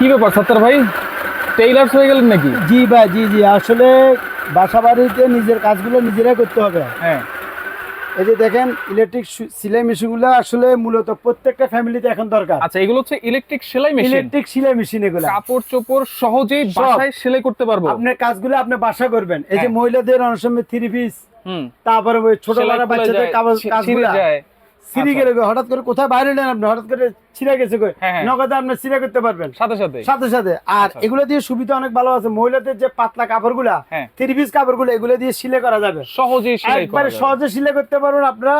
কি ব্যাপার সত্তর ভাই? টেইলার্স হয়ে গেলেন নাকি? জি ভাই জি জি। আসলে বাসা বাড়িতে নিজের কাজগুলো নিজেরাই করতে হবে। হ্যাঁ। এই যে দেখেন ইলেকট্রিক সেলাই মেশিনগুলো আসলে মূলত প্রত্যেকটা ফ্যামিলিতে এখন দরকার। আচ্ছা এগুলো হচ্ছে ইলেকট্রিক সেলাই মেশিন ইলেকট্রিক সেলাই মেশিন এগুলো। কাপড় চোপড় সহজেই বাসায় সেলাই করতে পারব? আপনার কাজগুলো আপনি বাসা করবেন। এই যে হ্যাঁ। মহিলাদের অনেক সময় থ্রি পিস হুম। তারপরে ওই ছোট বড় বাচ্চাদের ছি- কাজগুলো যায়। সিঁড়ি। গেলে হঠাৎ করে কোথায় বাইরে নেন আপনি? হঠাৎ করে ছিঁড়ে গেছে হ্যাঁ, হ্যাঁ। নগদে আপনি ছিঁড়ে করতে পারবেন। সাথে সাথে। সাথে সাথে। আর। এগুলো দিয়ে সুবিধা অনেক ভালো আছে। মহিলাদের যে পাতলা কাপড়গুলা গুলা থ্রি পিস কাপড়গুলো এগুলো দিয়ে সিলাই করা যাবে। সহজে একবারে সহজে সিলাই করতে পারবেন আপনারা।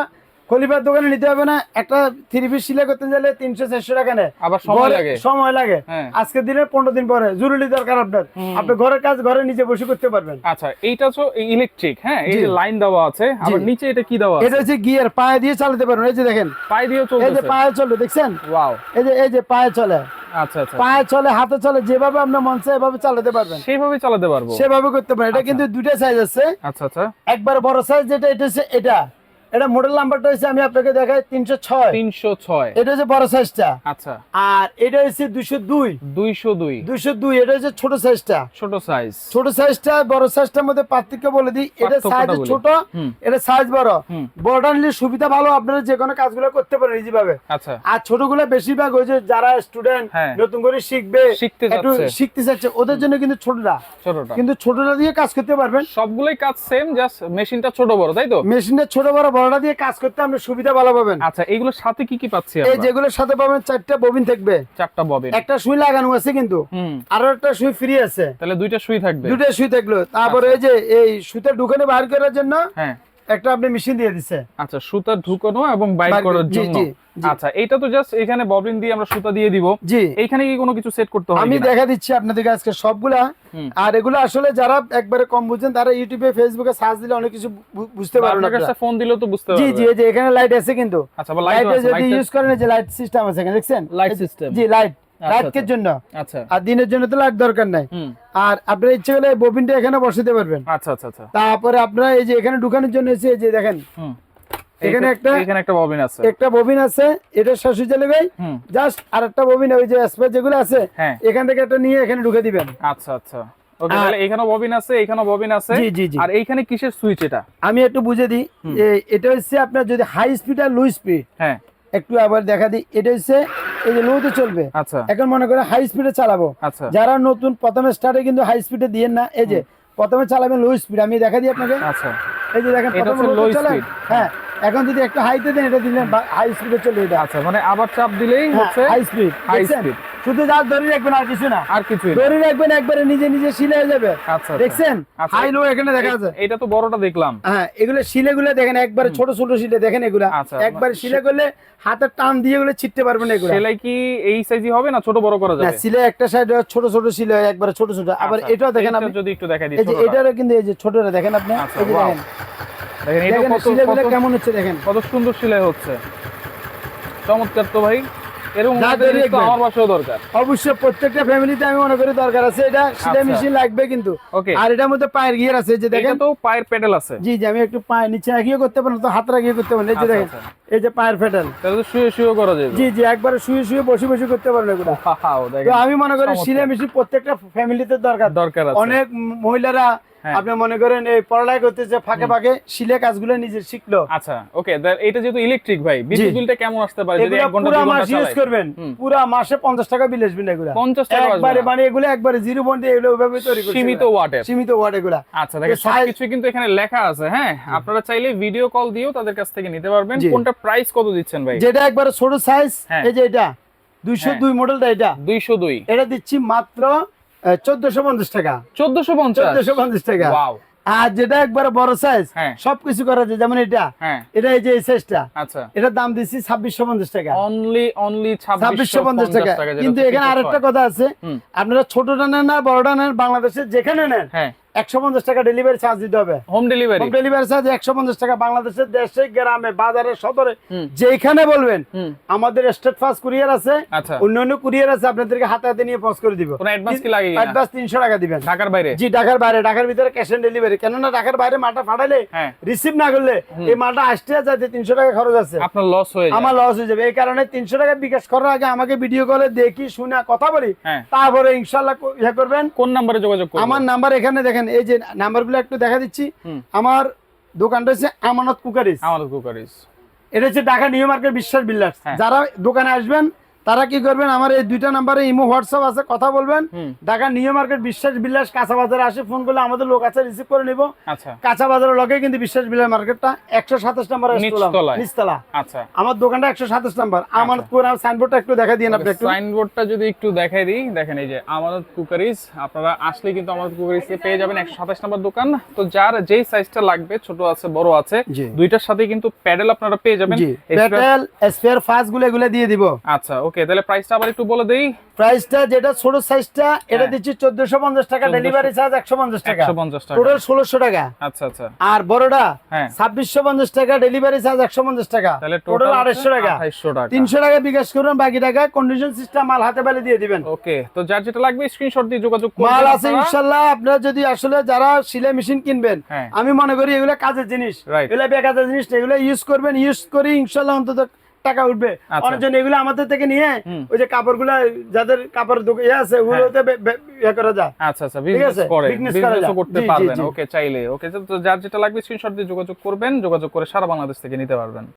খলিফার দোকানে নিতে হবে না একটা থ্রি পিস সিলাই করতে গেলে তিনশো চারশো টাকা নেয়। আবার সময় লাগে। সময় লাগে। হ্যাঁ। আজকে দিনের পনেরো দিন পরে জরুরি দরকার আপনার। আপনি ঘরের কাজ ঘরে নিজে বসে করতে পারবেন। আচ্ছা এইটা তো ইলেকট্রিক হ্যাঁ? এই লাইন দেওয়া আছে আবার নিচে এটা কি দেওয়া এটা হচ্ছে গিয়ার পায়ে দিয়ে চালাতে পারবেন। এই যে দেখেন। পায়ে দিয়ে চলে এই যে পায়ে চলে দেখছেন? ওয়াও এই যে এই যে পায়ে চলে। আচ্ছা আচ্ছা। পায়ে চলে হাতে চলে যেভাবে আপনার মন চায় এভাবে চালাতে পারবেন। সেইভাবে চালাতে পারব। সেভাবে করতে পারেন এটা কিন্তু দুইটা সাইজ আছে। আচ্ছা আচ্ছা। একবার বড় সাইজ যেটা এটা হচ্ছে এটা। এটা মডেল নাম্বারটা হচ্ছে আমি আপনাকে দেখাই তিনশো ছয়। তিনশো ছয়। এটা হচ্ছে বড় সাইজটা আচ্ছা। আর এটা হচ্ছে দুশো দুই। দুইশো দুই। দুশো দুই এটা হচ্ছে ছোট সাইজটা ছোট সাইজ ছোট সাইজটা বড় সাইজটার মধ্যে পার্থক্য বলে দিই এটা সাইজ ছোট এটা সাইজ বড়। বড়টা নিলে সুবিধা ভালো আপনারা যে কোনো কাজগুলো করতে পারেন ইজি ভাবে আচ্ছা। আর ছোটগুলো বেশিরভাগ ওই যে যারা স্টুডেন্ট হ্যাঁ। নতুন করে শিখবে শিখতে একটু শিখতে চাচ্ছে ওদের জন্য কিন্তু ছোটটা। ছোটটা। কিন্তু ছোটটা দিয়ে কাজ করতে পারবেন। সবগুলোই কাজ সেম জাস্ট মেশিনটা ছোট বড় তাই তো? মেশিনের ছোট বড় বড়টা দিয়ে কাজ করতে আপনি সুবিধা ভালো পাবেন। আচ্ছা এইগুলোর সাথে কি কি পাচ্ছি এই যেগুলোর সাথে পাবেন চারটা ববিন থাকবে। চারটা ববিন। একটা সুই লাগানো আছে কিন্তু। আর একটা সুই ফ্রি আছে। তাহলে দুইটা সুই থাকবে। দুইটা সুই থাকল। তারপরে এই যে এই সুতে ঢুকানো বার করার জন্য হ্যাঁ। একটা আপনি মেশিন দিয়ে দিচ্ছে আচ্ছা সুতা ঢুকানো এবং বাইর করার জন্য। জি, জি। আচ্ছা এটা তো জাস্ট এখানে ববিন দিয়ে আমরা সুতা দিয়ে দিব। জি। এইখানে কি কোনো কিছু সেট করতে হয় আমি দেখা দিচ্ছি আপনাদেরকে আজকে সবগুলা। আর এগুলো আসলে যারা একবারে কম বুঝছেন তারা ইউটিউবে ফেসবুকে সার্চ দিলে অনেক কিছু বুঝতে বা পারবেন আপনার কাছে ফোন দিলেও তো বুঝতে জি পারবে জি এই যে এখানে লাইট আছে কিন্তু। আচ্ছা লাইট যদি ইউজ করেন যে লাইট সিস্টেম আছে এখানে দেখছেন? লাইট সিস্টেম জি লাইট আচ্ছা, লাইটের আচ্ছা। জন্য। আচ্ছা। আর দিনের জন্য তো লাইট দরকার নাই। আর আপনার ইচ্ছে করলে ববিনটা এখানে বসাতে পারবেন। আচ্ছা আচ্ছা আচ্ছা। তারপরে আপনারা এই যে এখানে ঢুকানোর জন্য এসে এই যে দেখেন। এখানে একটা- এখানে একটা ববিন আছে। একটা ববিন আছে এটা শাশু চলে হুম। জাস্ট ববিন ওই যে স্পেস যেগুলো আছে হ্যাঁ। এখান থেকে একটা নিয়ে এখানে ঢুকে দিবেন। আচ্ছা আচ্ছা। ওকে আর- তাহলে এখানেও ববিন আছে এখানেও ববিন আছে। জি জি জি। আর এইখানে কিসের সুইচ এটা? আমি একটু বুঝে দিই। এটা হচ্ছে আপনার যদি হাই স্পিড আর লো স্পিড হ্যাঁ। একটু আবার দেখা দিই। এটা হচ্ছে এই যে লোতে চলবে। আচ্ছা। এখন মনে করে হাই স্পিডে চালাবো। আচ্ছা। যারা নতুন প্রথমে স্টার্টে কিন্তু হাই স্পিডে দিয়ে না। এই যে প্রথমে চালাবেন লো স্পিড আমি দেখা দিই আপনাকে। আচ্ছা। এই যে দেখেন প্রথমে হচ্ছে স্পিড হ্যাঁ। এখন যদি একটা হাইতে দেন এটা দিলেন হাই স্পিডে চলে এটা আচ্ছা মানে আবার চাপ দিলেই হচ্ছে হাই স্পিড high speed। শুধু যা ধরে রাখবেন আর কিছু না। আর কিছু। ধরে রাখবেন একবারে নিজে নিজে শিলে হয়ে যাবে। আচ্ছা আচ্ছা। দেখছেন? আচ্ছা, হাই লো এখানে দেখা যাচ্ছে। এটা তো বড়টা দেখলাম। হ্যাঁ এগুলো শিলে গুলো দেখেন একবারে ছোট ছোট শিলে দেখেন এগুলা। আচ্ছা, একবারে শিলে করলে হাতের টান দিয়ে এগুলো ছিটতে পারবেন এগুলো। সেলাই কি এই সাইজই হবে না ছোট বড় করা না যাবে? শিলে একটা সাইড ছোট ছোট শিলে হয়, একবারে ছোট ছোট। আবার আচ্ছা, এটাও দেখেন আপনি। যদি একটু দেখাই দিই। এটারও কিন্তু এই যে ছোটটা দেখেন আপনি। আচ্ছা, এই যে দেখেন। দেখেন কেমন হচ্ছে দেখেন। কত সুন্দর সেলাই হচ্ছে। চমৎকার তো ভাই। এরকম যা আমাদের তৈরি তো একবার। আমার বাসাও দরকার। অবশ্যই প্রত্যেকটা ফ্যামিলিতে আমি মনে করি দরকার আছে। এটা সেলাই আচ্ছা। মেশিন লাগবে কিন্তু। ওকে আর এটার মধ্যে পায়ের গিয়ার আছে যে দেখেন। তো পায়ের পেডেল আছে। জি জি আমি একটু পায়ে নিচে করতে তো হাত করতে পারেন এই যে আচ্ছা, দেখেন আচ্ছা। এই যে পায়ের ফেডাল তাহলে তো শুয়ে শুয়ে করা যাবে। জি জি একবারে শুয়ে শুয়ে বসে বসে করতে পারেন এগুলো। তো আমি মনে করি। সিলাই মেশিন প্রত্যেকটা ফ্যামিলিতে দরকার। দরকার আছে। অনেক মহিলারা। আপনি মনে করেন এই পড়ালেখা করতেছে ফাঁকে ফাঁকে সিলে কাজগুলো নিজে শিখলো। আচ্ছা ওকে এটা যেহেতু ইলেকট্রিক ভাই বিদ্যুৎ বিলটা কেমন আসতে পারে? যদি এক ঘণ্টা পুরো মাস ইউজ করবেন। পুরো মাসে পঞ্চাশ টাকা বিল আসবেন এগুলো। 50 টাকা আসবে একবারে না। মানে এগুলো একবারে জিরো পয়েন্ট এগুলো ওইভাবে তৈরি করছে সীমিত। ওয়াটের সীমিত ওয়াট এগুলা। আচ্ছা দেখেন সবকিছু কিন্তু এখানে লেখা আছে হ্যাঁ? আপনারা চাইলে ভিডিও কল দিয়েও তাদের কাছ থেকে নিতে পারবেন। কোনটা প্রাইস কত দিচ্ছেন ভাই? যেটা একবারে ছোট সাইজ হ্যাঁ। এই যে এটা। দুইশো হ্যাঁ। দুই মডেলটা এটা। দুইশো দুই। এটা দিচ্ছি মাত্র চোদ্দশো পঞ্চাশ টাকা। চোদ্দশো পঞ্চাশ? চোদ্দশো পঞ্চাশ টাকা। আর যেটা একবার বড় সাইজ হ্যাঁ। সবকিছু করা যায় যেমন এটা। হ্যাঁ। এটা এই যে এই সাইজটা আচ্ছা। এটার দাম দিচ্ছি ছাব্বিশশো পঞ্চাশ টাকা। অনলি অনলি ছাব্বিশশো পঞ্চাশ টাকা। কিন্তু এখানে আরেকটা কথা আছে। আপনারা ছোটটা নেন না বড়টা নেন বাংলাদেশের যেখানে নেন। হ্যাঁ একশো পঞ্চাশ টাকা ডেলিভারি চার্জ দিতে হবে। Home delivery home delivery charge একশো পঞ্চাশ টাকা বাংলাদেশের দেশে গ্রামে বাজারে সদরে যেখানে বলবেন আমাদের স্টেট কুরিয়ার আছে আচ্ছা। অন্য অন্য কুরিয়ার আছে আপনাদেরকে হাতে হাতে নিয়ে পৌঁছ করে দিব। কোনো অ্যাডভান্স কি লাগে অ্যাডভান্স তিনশো টাকা দিবেন। ঢাকার বাইরে? জি ঢাকার বাইরে ঢাকার ভিতরে ক্যাশ অন ডেলিভারি কেননা ঢাকার বাইরে মালটা ফাটাইলে হ্যাঁ। রিসিভ না করলে এই মালটা আসতে যাতে তিনশো টাকা খরচ আছে। আপনার লস হয়ে যায়। আমার লস হয়ে যাবে। এই কারণে তিনশো টাকা বিকাশ করার আগে আমাকে ভিডিও কলে দেখি শুনে কথা বলি হ্যাঁ। তারপরে ইয়ে করবেন। কোন নাম্বারে যোগাযোগ আমার নাম্বার এখানে দেখেন এই যে নাম্বারগুলো একটু দেখা দিচ্ছি। আমার দোকানটা হচ্ছে আমানত কুকারিস। আমানত কুকারিস। এটা হচ্ছে Dhaka new market Biswas builders. হ্যাঁ। যারা দোকানে আসবেন তারা কি করবেন? আমার এই দুইটা নাম্বারে ইমো হোয়াটসঅ্যাপ আছে কথা বলবেন। ঢাকা নিউ মার্কেট বিশ্বাস বিলাস কাঁচা বাজারে আসে ফোন করলে আমাদের লোক আছে রিসিভ করে নিব। আচ্ছা। কাঁচা বাজারের লগে কিন্তু বিশ্বাস বিলাস মার্কেটটা একশো সাতাশ নাম্বার নিচতলা। আচ্ছা। আমার দোকানটা একশো সাতাশ নাম্বার। আমার কোরআন সাইনবোর্ডটা একটু দেখা দিন আপনি একটু। সাইনবোর্ডটা যদি একটু দেখাই দিই দেখেন এই যে আমানত কুকারিজ আপনারা আসলে কিন্তু আমাদের কুকারিজ পেয়ে যাবেন একশো সাতাশ নম্বর দোকান। তো যার যেই সাইজটা লাগবে ছোট আছে বড় আছে দুইটার সাথে কিন্তু প্যাডেল আপনারা পেয়ে যাবেন। প্যাটেল স্পেয়ার ফাস্টগুলো এগুলো দিয়ে দিব। আচ্ছা ওকে তাহলে প্রাইসটা আবার একটু বলে দেই। প্রাইসটা যেটা ছোট সাইজটা এটা হ্যাঁ। দিচ্ছি চোদ্দশো পঞ্চাশ টাকা ডেলিভারি চার্জ একশো পঞ্চাশ টাকা। একশো পঞ্চাশ টাকা। টোটাল ষোলোশো টাকা। আচ্ছা আচ্ছা। আর বড়টা হ্যাঁ। ছাব্বিশশো পঞ্চাশ টাকা ডেলিভারি চার্জ একশো পঞ্চাশ টাকা। তাহলে টোটাল টোটাল আড়াইশো টাকা। আঠাইশশো টাকা। তিনশো টাকা বিকাশ করবেন বাকি টাকা কন্ডিশন সিস্টেম মাল হাতে পেলে দিয়ে দিবেন। ওকে তো যার যেটা লাগবে স্ক্রিনশট দিয়ে যোগাযোগ করুন মাল আছে আপনারা। ইনশাল্লাহ আপনারা যদি আসলে যারা সিলাই মেশিন কিনবেন হ্যাঁ। আমি মনে করি এগুলো কাজের জিনিস. এগুলো বেকাজের জিনিস এগুলো ইউজ করবেন ইউজ করি ইনশাল্লাহ অন্তত টাকা উঠবে। আচ্ছা। অনেকজন এগুলো আমাদের থেকে নিয়ে ওই যে কাপড়গুলো যাদের কাপড় ইয়ে আছে ওগুলোতে বে- ইয়ে করা যায়। আচ্ছা আচ্ছা বিজনেস করে যায়। করতে পারবেন। ওকে চাইলে ওকে তো যার যেটা লাগবে স্ক্রিনশট দিয়ে যোগাযোগ করবেন যোগাযোগ করে সারা বাংলাদেশ থেকে নিতে পারবেন।